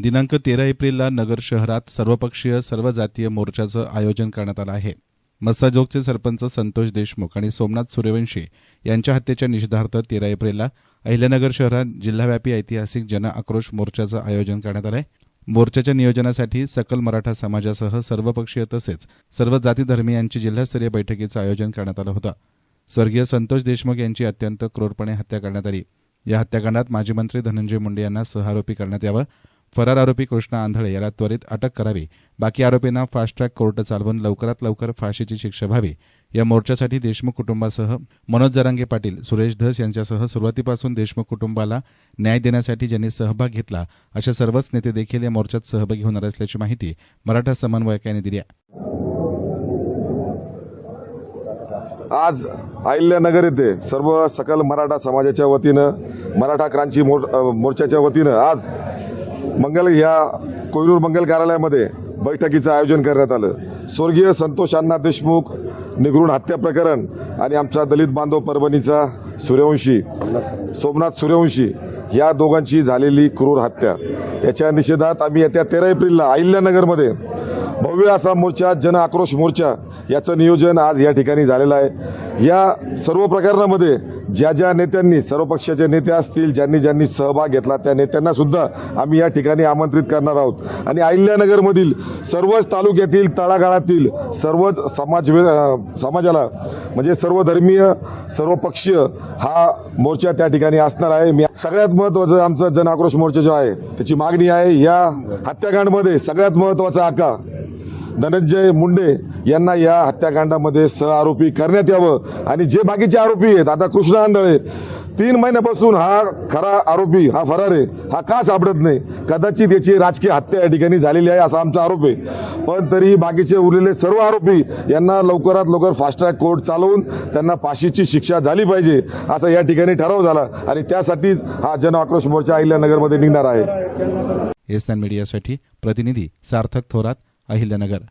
दिनांक तेरा एप्रिलला नगर शहरात सर्वपक्षीय सर्व जातीय मोर्चाचं आयोजन करण्यात आलं आहे. मस्साजोगचे सरपंच संतोष देशमुख आणि सोमनाथ सूर्यवंशी यांच्या हत्येच्या निषेधार्थ तेरा एप्रिलला अहिल्यानगर शहरात जिल्हाव्यापी ऐतिहासिक जन आक्रोश मोर्चाचं आयोजन करण्यात आलं आहे मोर्चाच्या नियोजनासाठी सकल मराठा समाजासह सर्वपक्षीय तसेच सर्व जाती धर्मीयांची जिल्हास्तरीय बैठकीचं आयोजन करण्यात आलं होतं. स्वर्गीय संतोष देशमुख यांची अत्यंत क्रूरपणे हत्या करण्यात आली. या हत्याकांडात माजी मंत्री धनंजय मुंडे यांना सहआरोपी करण्यात यावं. फरार आरोपी कृष्णा आंधळे याला त्वरित अटक करावी. बाकी आरोपींना फास्ट ट्रॅक कोर्ट चालवून लवकरात लवकर फाशीची शिक्षा व्हावी. या मोर्चासाठी देशमुख कुटुंबासह मनोज जरांगे पाटील सुरेश धस यांच्यासह सुरुवातीपासून देशमुख कुटुंबाला न्याय देण्यासाठी ज्यांनी सहभाग घेतला अशा सर्वच नेते देखील या मोर्चात सहभागी होणार असल्याची माहिती मराठा समन्वयकांनी दिली आहे. आज अहिल्यानगर येथे सर्व सकल मराठा समाजाच्या वतीनं मराठा क्रांती मोर्चाच्या वतीनं आज मंगल ह्या कोहिनूर मंगल कार्यालयामध्ये बैठकीचं आयोजन करण्यात आलं. स्वर्गीय संतोष अण्णा देशमुख निगृण हत्या प्रकरण आणि आमचा दलित बांधव परभणीचा सूर्यवंशी सोमनाथ सूर्यवंशी या दोघांची झालेली क्रूर हत्या. याच्या निषेधात आम्ही येत्या तेरा एप्रिलला अहिल्यानगरमध्ये भव्य असा मोर्चा जन आक्रोश मोर्चा याचं नियोजन आज या ठिकाणी झालेलं आहे. या सर्व प्रकरणामध्ये ज्या ज्या नेत्यांनी सर्व पक्षाचे नेते असतील ज्यांनी ज्यांनी सहभाग घेतला त्या नेत्यांना सुद्धा आम्ही या ठिकाणी आमंत्रित करणार आहोत. आणि अहिल्यानगरमधील सर्वच तालुक्यातील तळागाळातील सर्वच समाज समाजाला म्हणजे सर्व धर्मीय सर्व पक्षीय हा मोर्चा त्या ठिकाणी असणार आहे. मी सगळ्यात महत्त्वाचं आमचं जन आक्रोश मोर्चा जो आहे त्याची मागणी आहे या हत्याकांडमध्ये सगळ्यात महत्त्वाचा आका धनंजय मुंडे यांना या हत्याकांडामध्ये सहआरोपी करण्यात यावं आणि जे बाकीचे आरोपी आहेत आता कृष्ण आंधळे तीन महिन्यापासून हा खरा आरोपी हा फरार आहे हा का सापडत नाही? कदाचित याची राजकीय हत्या या ठिकाणी झालेली आहे असा आमचा आरोप आहे. पण तरीही बाकीचे उरलेले सर्व आरोपी यांना लवकरात लवकर फास्ट ट्रॅक कोर्ट चालवून त्यांना फाशीची शिक्षा झाली पाहिजे असा या ठिकाणी ठराव झाला आणि त्यासाठीच हा जन आक्रोश मोर्चा अहिल्यानगरमध्ये निघणार आहे. एस मीडियासाठी प्रतिनिधी सार्थक थोरात अहिल्यानगर.